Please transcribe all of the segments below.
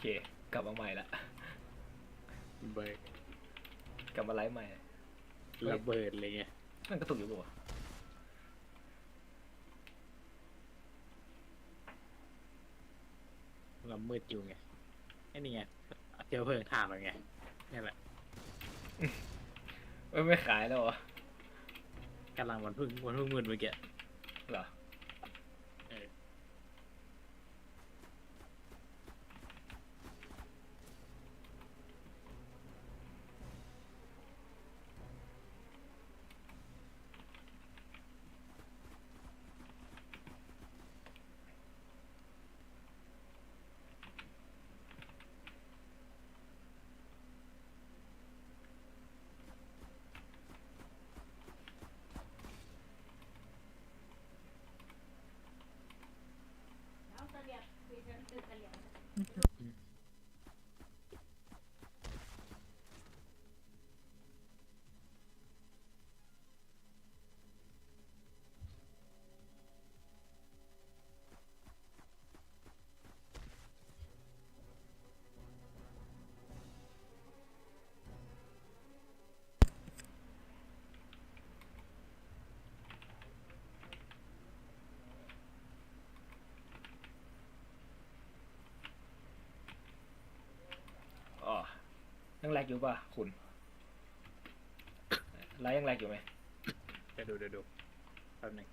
เค กลับมาใหม่ละ เบิร์ดกลับมาไลฟ์ใหม่ ระเบิดเลยไงมันกระตุกอยู่ปะวะเรามืดอยู่ไงไอ้นี่ไงเทียวเพลิงถ่านเลยไงนี่แหละเอ้ยไม่ขายแล้วเหรอกำลังวันพึ่งวันพึ่งมืดเมื่อกี้เหรอเออ เอาเสลียด คุ แลกอยู่ป่ะคุณไลฟ์ยังแลกอยู่ไหมเดี๋ยวดูเดี๋ยวดูแป๊บหนึง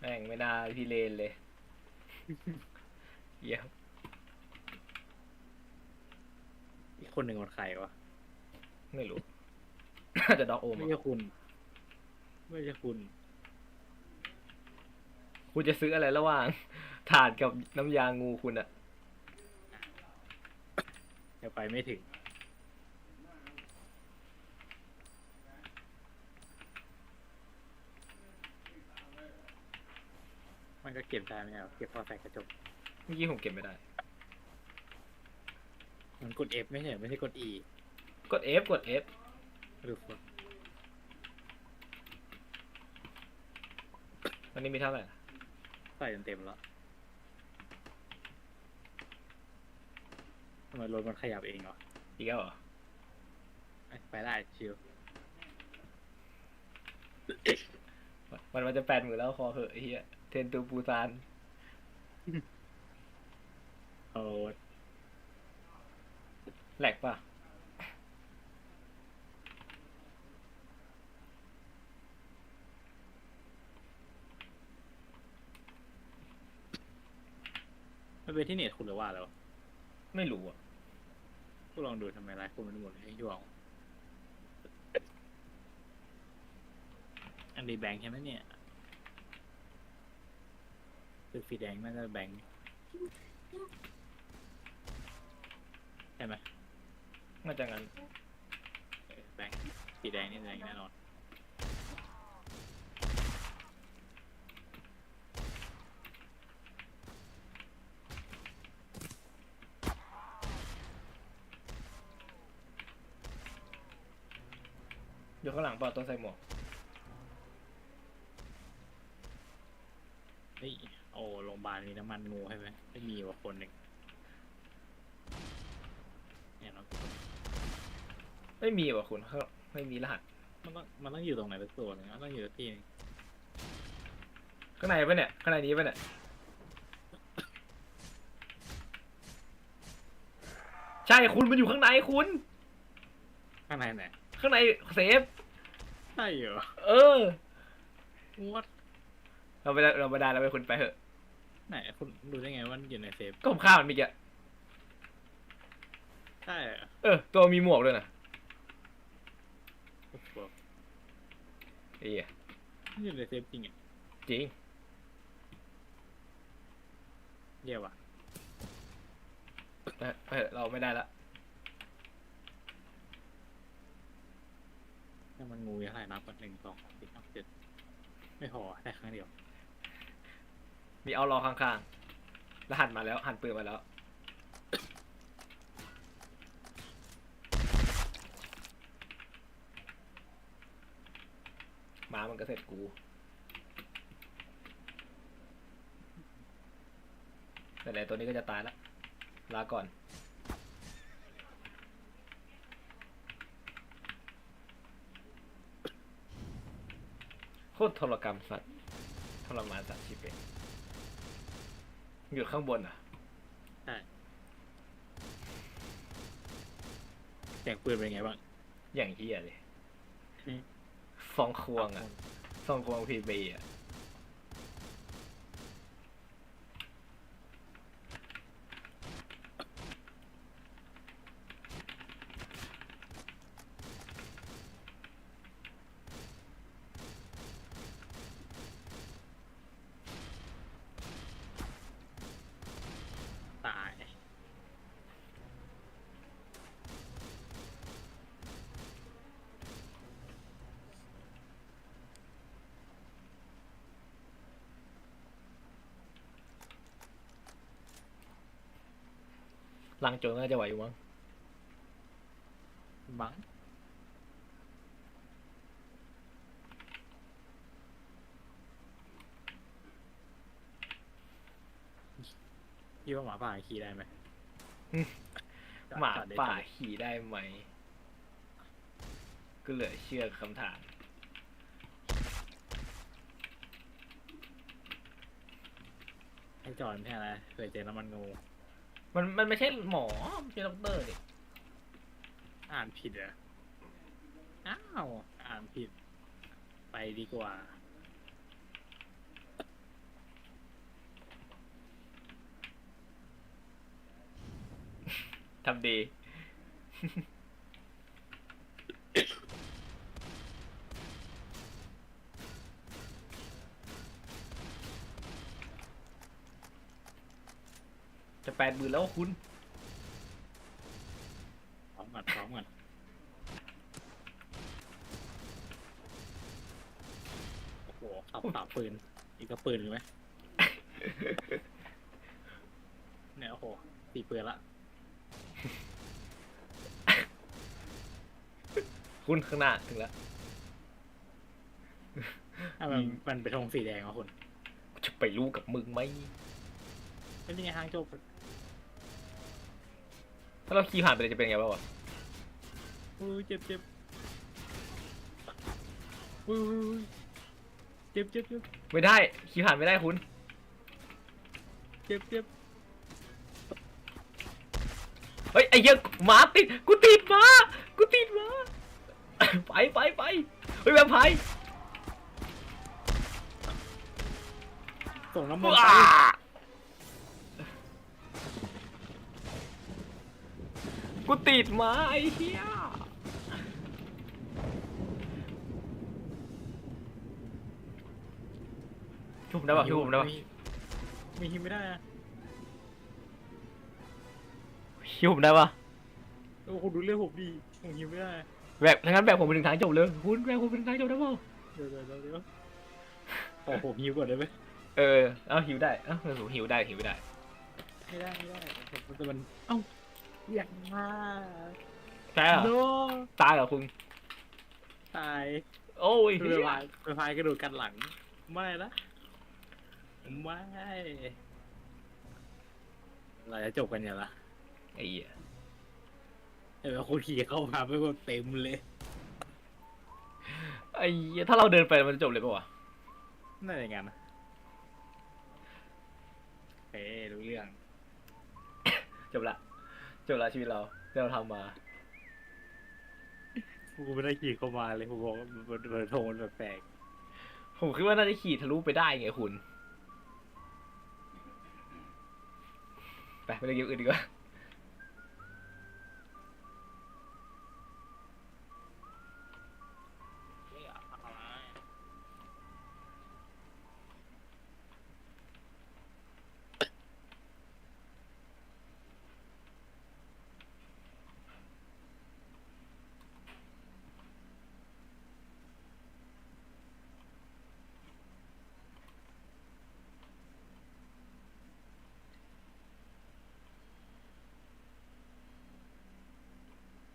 แม่งไม่น่าพี่เลนเลยเยี่ยมอีกคนหนึ่งคนใครวะไม่รู้น่าจะด็อกโอมไม่อะใช่คุณ ไม่ใช่คุณ คุณจะซื้ออะไรระหว่าง ถ่านกับน้ำยางูคุณอะเดี๋ยวไปไม่ถึง มันก็เก็บได้ไหมครับเก็บพอใส่กระจก เมื่อกี้ผมเก็บไม่ได้ มันกด F ไม่ใช่เหรอไม่ใช่กด E กด F กด F หรือว่าวันนี้มีเท่าไหร่ล่ะใส่เต็มๆแล้วทำ ไมรถมันขยับเองเหรออีกแล้วเหรอเอ้ยไปได้ชิวมันมันจะแปดหมื่นแล้วคอเหอะไอ้เฮียเทรนตูปูซานโอ้แหลกป่ะมันเป็นที่เน็ตคุณหรือว่าแล้ว ไม่รู้อะ กูลองดูทำไมไลฟ์คุณมันหมุนให้ยวงอันนี้แบงค์ใช่ไหมเนี่ยคือสีแดงน่าจะแบงค์ใช่ไหมมาจะงั้นเออแบงค์สีแดงนี่แดงแน่นอน อยู่ข้างหลังเปล่าต้นใส่หมวกเฮ้ยโอ้โรงพยาบาลมีน้ำมันงูใช่ไหมไม่มีว่าคนหนึ่งเนี่ยเนาะไม่มีว่ะคุณเขาไม่มีรหัสมันต้องมันต้องอยู่ตรงไหนสักตัวหนึงมันต้องอยู่ที่หนึงข้างในปะเนี่ยข้างในนี้ปะเนี่ยใช่คุณมันอยู่ข้างในคุณ ข้างในไหนข้างในเซฟใช่เหรอเออ วัดเราไปได้เราไปได้เราไปคุณไปเถอะ ไหนคุณรู้ได้ไงว่ามันอยู่ในเซฟก็ผมฆ่ามันเมีแกใช่เหรอเออ ตัวมีหมวกด้วยนะโอ้โหไอ้เหี้ยมันอยู่ในเซฟจริงอะจริง เยี่ยว่ะไปไปเถอะเราไม่ได้ละ ถ้ามันงูยังไงนับกันหนึ่งสองสามสี่ห้าเจ็ดไม่พอได้ครั้งเดียว มีเอารอข้างๆ แล้วหันมาแล้ว หันปืนมาแล้ว มามันก็เสร็จกู แต่ไหนตัวนี้ก็จะตายและลาก่อน คตรทรกรรมสัตว์ทรมานสัตว์ชีวิตอยู่ข้างบนอะเสียงปืนเป็นไงบ้าง อย่างเฮียเลยอืมฟองควงอะฟองควงพีบีอะ ตาย ลังโจรน่าจะไหวอยู่มั้งบังคิดว่าหมาป่าขี่ได้ไหมหมาจอดได้ป่าจอดได้ขี่ได้ไหม ก็เหลือเชื่อคำถามให้จอดไม่ใช่อะไรเคยเจอน้ำมันงู มันมันไม่ใช่หมอไม่ใช่ด็อกเตอร์ดิอ่านผิดเหรออ้าวอ่านผิด ไปดีกว่า ทำดี จะแปดหมื่นแล้วคุณพร้อมกันพร้อมกันโอ้โหขับขับปืน อีกก็ปืนเลยไหมเนี่ยโอ้โหตีปืนละคุณข้างหน้าถึงแล้วถ้ามันมันเป็นธงสีแดงอะคุณจะไปรู้กับมึงไหม เป็นยังไงทางจบ ถ้าเราขี่ผ่านไปเลยจะเป็นไงบ้างวะอุ้ยเจ็บเจ็บอุ้ยอุ้ยอุ้ยเจ็บเจ็บเจ็บไม่ได้ขี่ผ่านไม่ได้คุณเจ็บเจ็บเฮ้ยไอ้เหี้ยหมาติดกูติดหมากูติดหมาไปไปไปเฮ้ยแวมไพร์ส่งน้ำมันต์ไป กูติดหมาไอ้เหี้ยช่วยผมได้ปะช่วยผมได้ปะมีฮิวไม่ได้อะช่วยผมได้ปะโอ้โหดูเรื่องผมดีผมฮิวไม่ได้แบกทั้างนั้นแบกผมไปถึงทางจบเลยคุณแบกผมไปถึงทางจบได้ปะเดี๋ยวเดี๋ยวเดี๋ยวเดี๋ยวขอผมฮิวก่อนได้ไหมเออ เอาหิวได้ เอ้าผมหิวได้หิวได้ ไม่ได้ไม่ได้ผมแต่มันเอ้า อย่างมากใช่เหรอโนตายเหรอคุณ ตายโอ้ยเรือพายเรือพายกระโดดกันหลัง ไม่นะไม่เราจะจบกันอย่างไรไอ้เหี้ยเออคนขี่เข้ามาไม่ว่าเต็มเลยไอ้เหี้ยถ้าเราเดินไปมันจะจบเลยปะวะน่าจะอย่างนั้นนะเอ้รู้เรื่อง จบละ จบละชีวิตเราที่เราทำมา กูไม่ได้ขี่เข้ามาเลยกูบอกว่ามันมันโทนแปลกผมคิดว่าน่าจะขี่ทะลุไปได้ไงคุณ ไปไปเล่นเกมอื่นดีกว่า